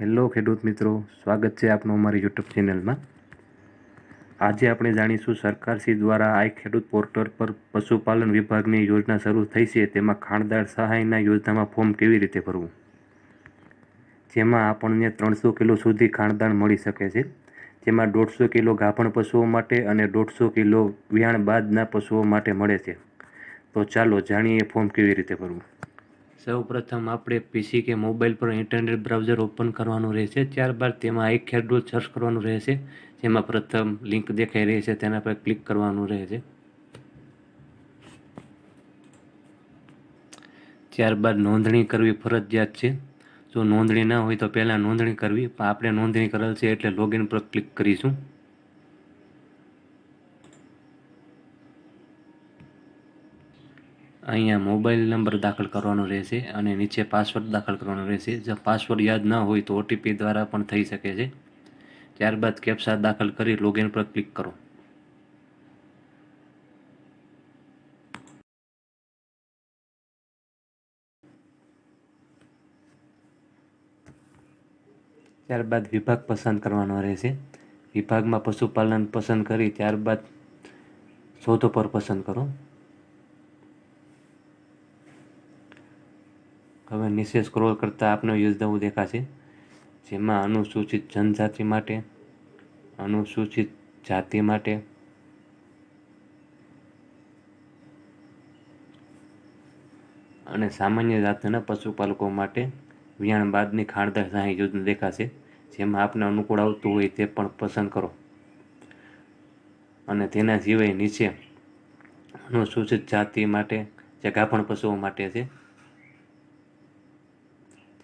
Hello ખેડૂત મિત્રો, સ્વાગત છે આપનું અમારી યુટ્યુબ ચેનલમાં. આજે આપણે જાણીશું સરકારશ્રી દ્વારા આ ખેડૂત પોર્ટલ પર પશુપાલન વિભાગની યોજના શરૂ થઈ છે, તેમાં ખાણદાર સહાયના યોજનામાં ફોર્મ કેવી રીતે ભરવું? જેમાં આપણને ત્રણસો કિલો સુધી ખાણદાણ મળી શકે છે. જેમાં દોઢસો કિલો ગાભણ પશુઓ માટે અને દોઢસો કિલો વિયાણ બાદના પશુઓ માટે મળે છે. તો ચાલો જાણીએ ફોર્મ કેવી રીતે ભરવું. સૌ પ્રથમ આપણે પીસી કે મોબાઈલ પર ઇન્ટરનેટ બ્રાઉઝર ઓપન કરવાનું રહેશે. ત્યારબાદ તેમાં એક ખેડૂલ સર્ચ કરવાનું રહેશે. જેમાં પ્રથમ લિંક દેખાઈ રહી છે, તેના પર ક્લિક કરવાનું રહેશે. ત્યારબાદ નોંધણી કરવી ફરજિયાત છે. જો નોંધણી ના હોય તો પહેલાં નોંધણી કરવી. પણ આપણે નોંધણી કરેલ છે એટલે લોગિન પર ક્લિક કરીશું. અહીંયા મોબાઈલ નંબર દાખલ કરવાનો રહેશે અને નીચે પાસવર્ડ દાખલ કરવાનો રહેશે. જો પાસવર્ડ યાદ ન હોય તો ઓટીપી દ્વારા પણ થઈ શકે છે. ત્યારબાદ કેપ્સા દાખલ કરી લોગિન પર ક્લિક કરો. ત્યારબાદ વિભાગ પસંદ કરવાનો રહેશે. વિભાગમાં પશુપાલન પસંદ કરી ત્યારબાદ શોધો પર પસંદ કરો. હવે નીચે સ્ક્રોલ કરતાં આપને યોજનાઓ દેખાશે, જેમાં અનુસૂચિત જનજાતિ માટે, અનુસૂચિત જાતિ માટે, અને સામાન્ય જાતિના પશુપાલકો માટે વિયાણ બાદની ખાણદાર સહાય યોજના દેખાશે, જેમાં આપને અનુકૂળ આવતું હોય તે પણ પસંદ કરો. અને તેના સિવાય નીચે અનુસૂચિત જાતિ માટે, જે ગાભણ પશુઓ માટે છે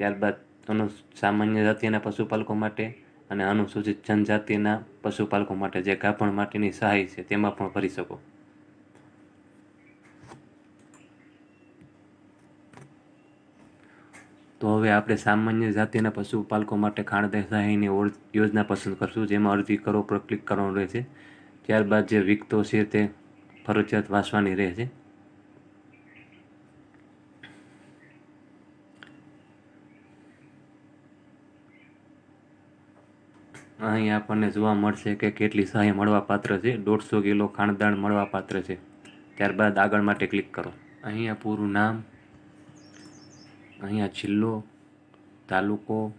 ત્યારબાદ અનુ સામાન્ય જાતિના પશુપાલકો માટે અને અનુસૂચિત જનજાતિના પશુપાલકો માટે જે ગાભણ માટેની સહાય છે તેમાં પણ ભરી શકો. તો હવે આપણે સામાન્ય જાતિના પશુપાલકો માટે ખાણદાય સહાયની યોજના પસંદ કરશું, જેમાં અરજી કરો પર ક્લિક કરવાનું રહેશે. ત્યારબાદ જે વિગતો છે તે ફરજિયાત વાંચવાની રહેશે. અહીં આપણને જોવા મળશે કે કેટલી સહાય મળવા પાત્ર છે. દોઢસો કિલો ખાણદાણ મળવા પાત્ર છે. ત્યારબાદ આગળ માટે ક્લિક કરો. અહીંયા પૂરું નામ અહીંયા જિલ્લો, તાલુકો,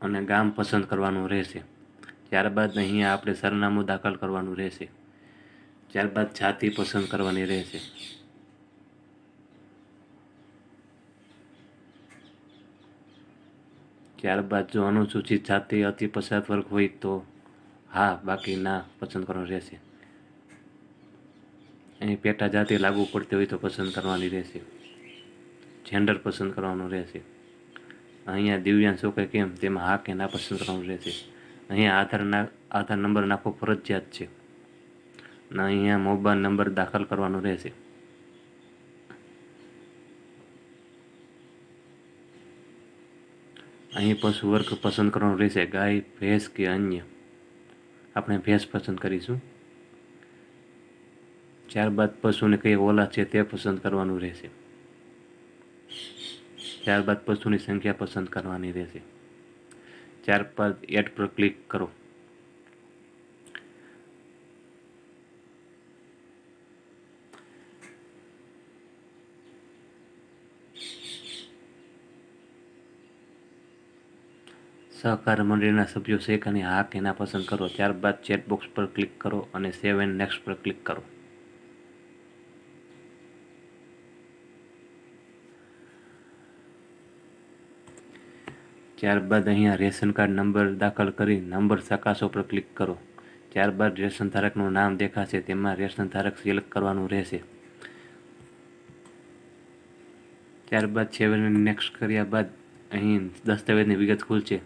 અને ગામ પસંદ કરવાનું રહેશે. ત્યારબાદ અહીંયા આપણે સરનામું દાખલ કરવાનું રહેશે. ત્યારબાદ જાતિ પસંદ કરવાની રહેશે. ત્યારબાદ જો અનુસૂચિત જાતિ અતિ પછાત વર્ગ હોય તો હા બાકી ના પસંદ કરવાનું રહેશે. અહીં પેટા જાતિ લાગુ પડતી હોય તો પસંદ કરવાની રહેશે. જેન્ડર પસંદ કરવાનું રહેશે. અહીંયા દિવ્યાંગ છો કે કેમ, તેમાં હા કે ના પસંદ કરવાનું રહેશે. અહીંયા આધાર ના, આધાર નંબર નાખવો ફરજિયાત છે. અને અહીંયા મોબાઈલ નંબર દાખલ કરવાનો રહેશે. અહીં પશુ વર્ગ પસંદ કરવાનો રહેશે, ગાય, ભેંસ કે અન્ય. આપણે ભેંસ પસંદ કરીશું. ત્યારબાદ પશુને કઈ ઓલા છે તે પસંદ કરવાનું રહેશે. ત્યારબાદ પશુની સંખ્યા પસંદ કરવાની રહેશે. ત્યારબાદ એડ પર ક્લિક કરો. સહકાર મંડળીના સભ્યો છે કે હા કે ના પસંદ કરો. ત્યારબાદ ચેટબોક્સ પર ક્લિક કરો અને સેવ એન્ડ નેક્સ્ટ પર ક્લિક કરો. ત્યારબાદ અહીંયા રેશન કાર્ડ નંબર દાખલ કરી નંબર ચકાસો પર ક્લિક કરો. ત્યારબાદ રેશન ધારકનું નામ દેખાશે, તેમાં રેશન ધારક સિલેક્ટ કરવાનું રહેશે. ત્યારબાદ સેવન નેક્સ્ટ કર્યા બાદ અહીં દસ્તાવેજની વિગત ખુલશે.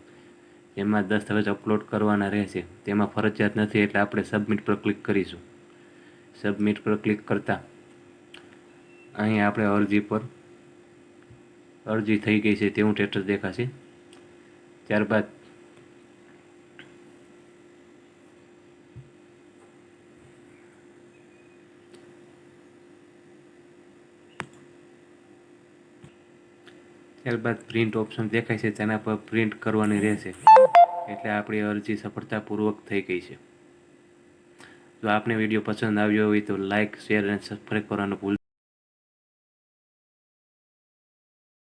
એમાં દસ્તાવેજ અપલોડ કરવાના રહેશે. તેમાં ફરજિયાત નથી એટલે આપણે સબમિટ પર ક્લિક કરીશું. સબમિટ પર ક્લિક કરતાં અહીં આપણે અરજી પર અરજી થઈ ગઈ છે તેવું સ્ટેટસ દેખાશે. ત્યારબાદ ત્યારબાદ પ્રિન્ટ ઓપ્શન દેખાય છે તેના પર પ્રિન્ટ કરવાની રહેશે. એટલે આપણી અરજી સફળતાપૂર્વક થઈ ગઈ છે. જો આપને વીડિયો પસંદ આવ્યો હોય તો લાઇક શેર અને સબસ્ક્રાઈબ કરવાનું ભૂલ